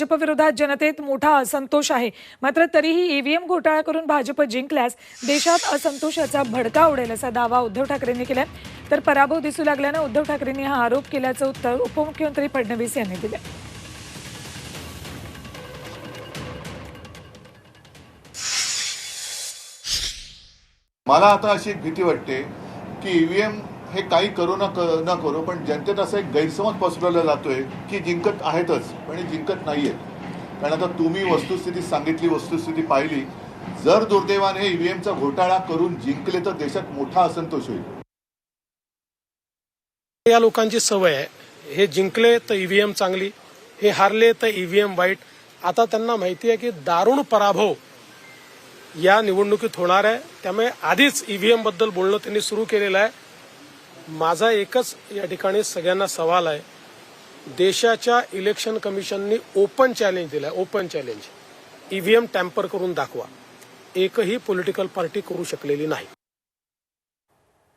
भाजपविरोधात जनतेत मोठा असंतोष आहे. मात्र तरीही ईव्हीएम घोटाळा करून भाजप जिंकल्यास देशात असंतोषाचा भडका उडेल असा दावा उद्धव ठाकरेंनी केला तर पराभव दिसू लागल्यानं उद्धव ठाकरेंनी हा आरोप केल्याचं उत्तर उपमुख्यमंत्री फडणवीस यांनी दिलं मला आता अशी भीती वाटते की ईव्हीएम हे काही करू न न करू पण जनतेत असा एक गैरसमज पसरवला जातोय की जिंकत आहेतच पण जिंकत जिंकत नाहीयेत. कारण आता तुम्ही वस्तुस्थिती सांगितली वस्तुस्थिती पाहिली. जर दुर्दैवाने ईव्हीएमचा घोटाळा करून जिंकले तर देशात मोठा असंतोष होईल. या लोकांची सवय आहे. हे जिंकले तर ईव्हीएम चांगली हे हारले तर ईव्हीएम वाईट. आता त्यांना माहिती आहे की दारुण पराभव या निवडणुकीत होणार आहे. त्यामुळे आधीच ईव्हीएमबद्दल बोलणं त्यांनी सुरू केलेलं आहे. माझा एकच या ठिकाणी सगळ्यांना सवाल आहे. देशाच्या इलेक्शन कमिशननी ओपन चॅलेंज दिलाय ओपन चॅलेंज ईव्हीएम टॅम्पर करून दाखवा. एकही पॉलिटिकल पार्टी करू शकलेली नाही.